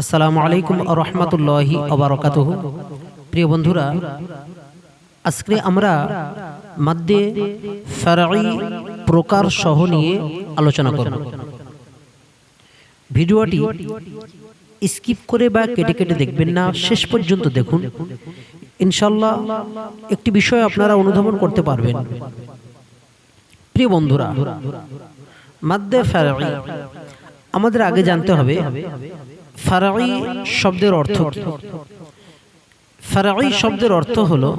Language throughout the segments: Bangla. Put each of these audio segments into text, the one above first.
আসসালামু আলাইকুম রহমতুল্লাহি আবরকাতুহ প্রিয় বন্ধুরা, আজকে আমরা মাদ্দে ফারাই প্রকার সহ নিয়ে আলোচনা করব। ভিডিওটি স্কিপ করে বা কেটে কেটে দেখবেন না, শেষ পর্যন্ত দেখুন। ইনশাল্লাহ একটি বিষয় আপনারা অনুধাবন করতে পারবেন। প্রিয় বন্ধুরা, মাদ্দে ফারাই আমাদের আগে জানতে হবে ফারাই শব্দের অর্থ ফারাই শব্দের অর্থ হলো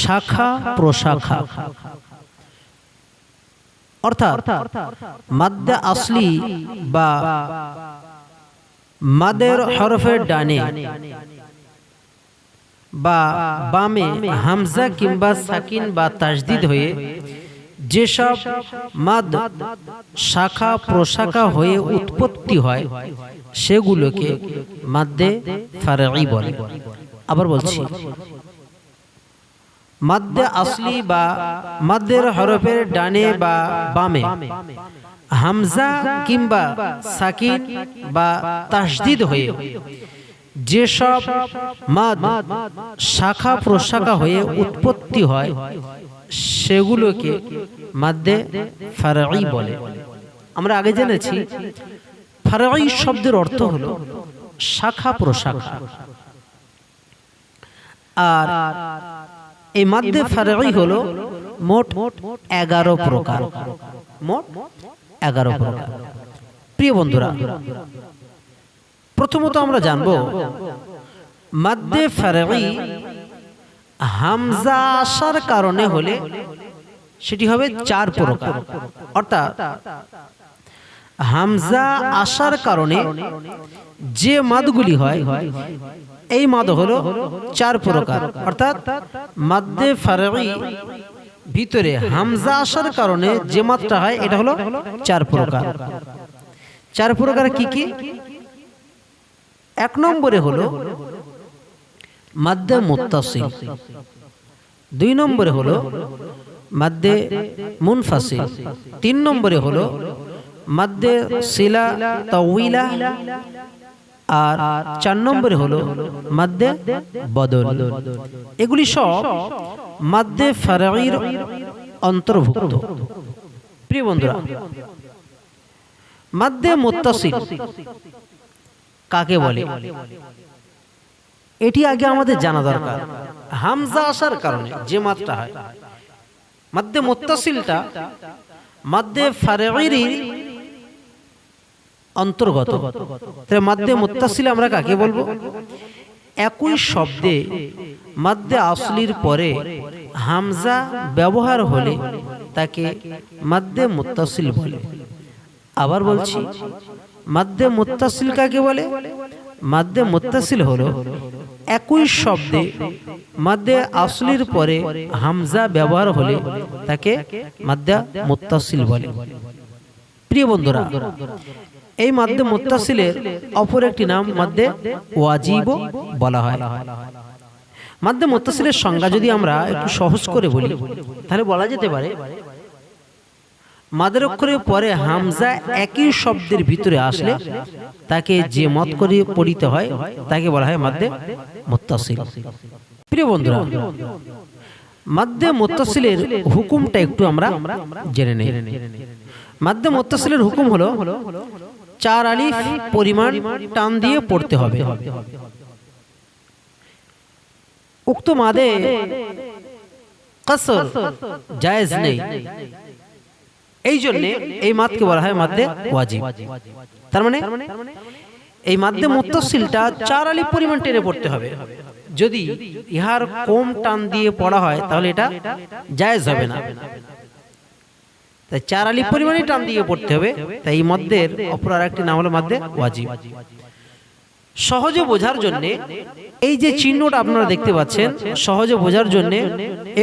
শাখা প্রশাখা। অর্থাৎ মাদ্দা আসলি বা মাদের হরফের ডানে বা বামে হামজা কিংবা সাকিন বা তাজদিদ হয়ে যেসব মাদ শাখা প্রশাখা হয়ে উৎপত্তি হয়, সেগুলোকে মাদ্দে ফারাই বলে। আবার বলছি মাদ্দে আসলি বা মাদ্দের হরফের ডানে বা বামে, হামজা কিংবা সাকিন বা তাসদিদ হয়ে, যেসব মাদ শাখা প্রশাখা হয়ে উৎপত্তি হয় সেগুলোকে মাদ্দে ফারাই বলে। আমরা আগে জেনেছি ফারাই শব্দের অর্থ হলো শাখা প্রশাখা। আর এই মাদ্দে ফারাই হলো মোট মোট এগারো প্রকার। মোট এগারো প্রকার। প্রিয় বন্ধুরা, প্রথমত আমরা জানব মাদ্দে ফারাই হামজা আসার কারণে হলে সেটি হবে চার প্রকার। অর্থাৎ হামজা আসার কারণে যে মাদগুলি হয়, এই মাদ হলো চার প্রকার। অর্থাৎ মাদ্দে ফারাই ভিতরে হামজা আসার কারণে যে মাত্রা হয়, এটা হলো চার প্রকার। চার প্রকার কি কি? এক নম্বরে হলো মাদ্দে মুত্তাসিল। দুই নম্বরে হলো মাদ্দে মুনফাসিল। তিন নম্বরে হলো মাদ্দে সিলা তাউইলা আর চার নম্বরে হলো মাদ্দে বদল। এগুলি সব মাদ্দে ফারাইর অন্তর্ভুক্ত। প্রিয় বন্ধুরা মাদ্দে মুত্তাসিল। কাকে বলে? এটি আগে আমাদের জানা দরকার। হামজা আসার কারণে যে মাত্রা হয়। মাদ্দে মুত্তাসিলটা মাদ্দে ফারাইরি অন্তর্গত। তাহলে মাদ্দে মুত্তাসিল আমরা কাকে বলব? একই শব্দে মাদ্দে আসলির পরে হামজা ব্যবহার হলে তাকে মাদ্দে মুত্তাসিল বলে। আবার বলছি, মাদ্দে মুত্তাসিল কাকে বলে? মাদ্দে মুত্তাসিল হলো একই শব্দে মাদ্দে আসলির পরে হামজা ব্যবহার হলে তাকে মাদ্দা মুত্তাসিল বলে। প্রিয় বন্ধুরা এই মাদ্দে মুত্তাসিলের অপর একটি নাম মাদ্দে ওয়াজিব বলা হয়। মাদ্দে মুত্তাসিলের সংজ্ঞা যদি আমরা একটু সহজ করে বলি তাহলে বলা যেতে পারে মাদের অক্ষরের পরে হামজা একই শব্দের ভিতরে আসলে তাকে যে মত করে পড়িতে হয়, তাকে বলা হয় মাদ্দে মুত্তাসিল। প্রিয় বন্ধুরা মাদ্দে মুত্তাসিলের হুকুমটা একটু আমরা জেনে নেই। মাদ্দে মুত্তাসিলের হুকুম হলো, চার আলিফ পরিমাণ টান দিয়ে পড়তে হবে। উক্ত মাদে কসর জায়েজ নেই। এই জন্য এই মাদকে বলা হয় মাদ্দে ওয়াজিব। তার মানে এই মাদ্দে মুত্তাসিলটা চার আলিফ পরিমাণ টেনে পড়তে হবে। যদি ইহার কম টান দিয়ে পড়া হয় তাহলে এটা জায়েজ হবে না। তাই চার আলিফ পরিমাণই টান দিয়ে পড়তে হবে। তাই এই মদ্দের অপর আর একটি নাম হলো মাদ্দে ওয়াজিব। সহজে বোঝার জন্য এই যে চিহ্নটা আপনারা দেখতে পাচ্ছেন সহজে বোঝার জন্য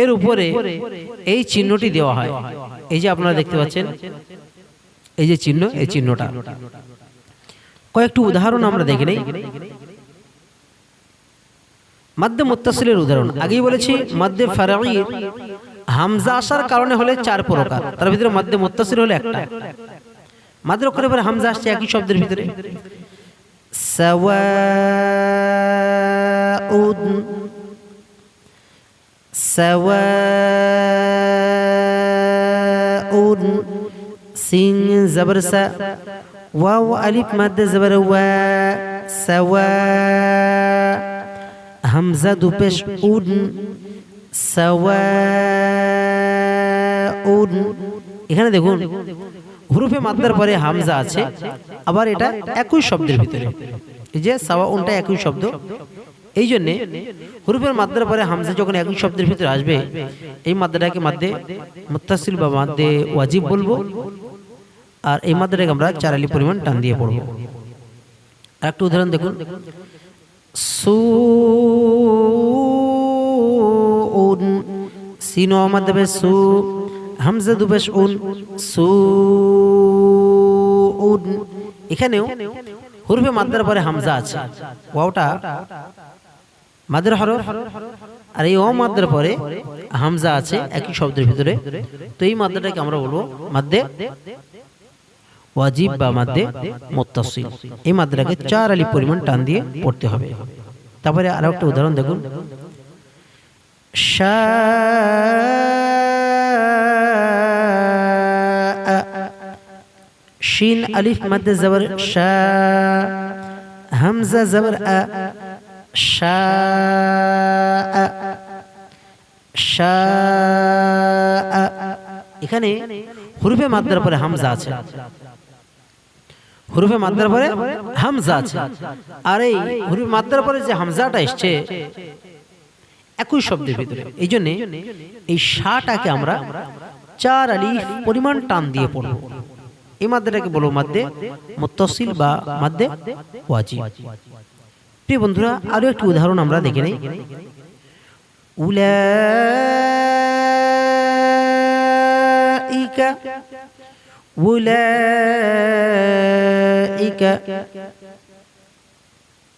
এর উপরে এই চিহ্নটি দেওয়া হয়। এই যে আপনারা দেখতে পাচ্ছেন, এই যে চিহ্ন, এই চিহ্নটা। কয়েকটি উদাহরণ আমরা দেখি নেই। মাদ্দে মুত্তাসিলের উদাহরণ। আগেই বলেছি, মাদ্দে ফারাই হামজা আসার কারণে হলে চার প্রকার। তার ভিতরে মাদ্দে মুত্তাসিল হলে একটা। মাদ্র করে পরে হামজা আসছে একই শব্দের ভিতরে। সাওয়া সাওয়া سواء سين زبر سا واو ألف مادة زبر وا سواء همزة دو পেশ উন সাওয়াউন এখানে দেখুন হুরুফে মাদ্দার পরে হামজা আছে আবার এটা একই শব্দের ভিতরে এই যে সাওয়াউনটা একই শব্দ এই জন্যে হুরুফের মাদ্দার পরে হামজা যখন একই শব্দের ভিতরে আসবে, এই মাদ্রাটাকে মাদ্দে মুত্তাসিল বা মাদ্দে ওয়াজিব বলব। আর এই মাদ্রাটাকে আমরা চারালি পরিমাণ টান দিয়ে পড়ব। আর একটা উদাহরণ দেখুন। সুউন, সিন দেবে সু, হামজা দুবেশ উন সুউন। এখানেও হুরফে মাদ্দার পরে হামজা আছে। ওয়াওটা মাদের হরফ? আর এই ও মাদ্দার পরে হামজা আছে একই শব্দের ভিতরে। তো এই মাদ্রাটাকে আমরা বলব মাদ্দে ওয়াজিব বা মাদ্দে মুত্তাসিল। এই মাদ্রাকে চার আলি পরিমাণ টান দিয়ে পড়তে হবে। তারপরে আরও একটা উদাহরণ দেখুন। শিন আলিফ মাদ্দে জবর শা, হামজা জবর আ এখানে হুরুফে মাদ্রার পরে হামজা আছে। হুরুফে মাদ্দার পরে হামজা আছে। আর এই হুরুফে মাদ্রার পরে যে হামজাটা এসছে, একই শব্দের ভিতরে। এই জন্যে এই শাটাকে আমরা চার আলি পরিমাণ টান দিয়ে পড়ব। এই মাদ্দাটাকে বলব মাদ্দে মুত্তাসিল বা মাদ্দে ওয়াজিব। প্রিয় বন্ধুরা, আরও একটি উদাহরণ আমরা দেখে নেই। উলাইকা উলাইকা।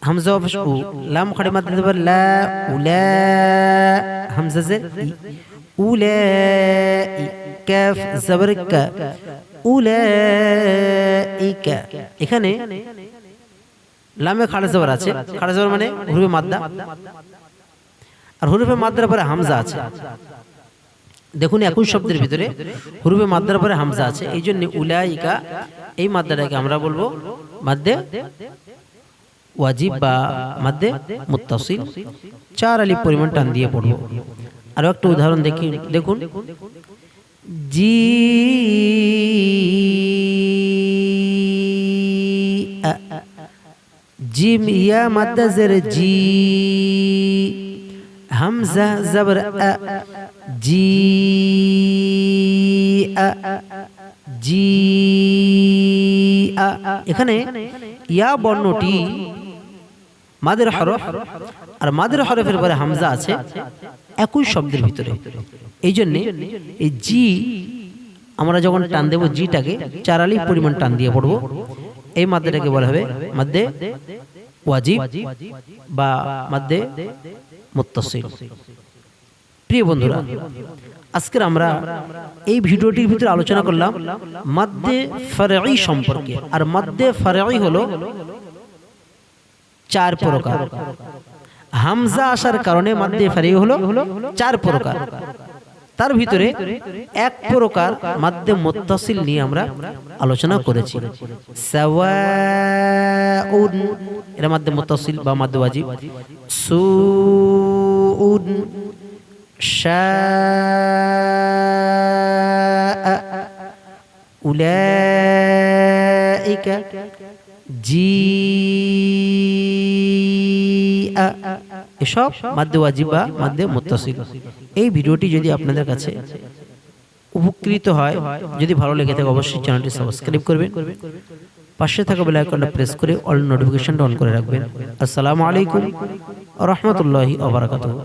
হামজা অফিস উ লাম খড়ে মাদ্দে দেবার লা, উলা, হামজা জের ই। উলাই কাফ জবর কা উলাইকা। এখানে লামে খাড়া জবর আছে। খাড়া মানে হুরুফে মাদ্দা। আর হুরুফে মাদ্দার পরে হামজা আছে। দেখুন একই শব্দের ভিতরে হুরুফে মাদ্দার পরে হামজা আছে। এই জন্য উলাইকা এই মাদ্দাটাকে আমরা বলব মাদ্দে ওয়াজিব বা মাদ্দে মুত্তাসিল। চার আলি পরিমাণ টান দিয়ে পড়ব। আরও একটা উদাহরণ দেখি দেখুন। জি জিম ইয়া মাদ্দা জের জি হামজা জবর আ জি আ জি আ এখানে ইয়া বর্ণটি মাদের হরফ আর মাদের হরফের পরে হামজা আছে একই শব্দের ভিতরে এই জন্যে এই জি আমরা যখন টান দেবো জিটাকে চারালি পরিমাণ টান দিয়ে পড়ব। এই মাদ্দেটাকে বলা হবে মাদ্দে ওয়াজিব বা মাদ্দে মুত্তাসিল। প্রিয় বন্ধুরা আজকের আমরা এই ভিডিওটির ভিতরে আলোচনা করলাম মাদ্দে ফারাই সম্পর্কে। আর মাদ্দে ফারাই হলো চার প্রকার। হামজা আসার কারণে মাদ্দে ফারাই হলো চার প্রকার। তার ভিতরে এক প্রকার মাদ্দে মুত্তাসিল নিয়ে আমরা আলোচনা করেছি। এর মাদ্দে মুত্তাসিল বা মাদ্দে ওয়াজিব। সুউন, শাআ, উলাইকা, জিআ। এসব মাদ্দে ওয়াজিব বা মাদ্দে মুত্তাসিল। এই ভিডিওটি যদি আপনাদের কাছে উপকৃত হয়, যদি ভালো লেগে থাকে অবশ্যই চ্যানেলটি সাবস্ক্রাইব করবেন। পাশে থাকা বেল আইকনটা প্রেস করে অল নোটিফিকেশনটা অন করে রাখবেন। আসসালামু আলাইকুম রহমতুল্লাহি ওয়া বারাকাতুহু।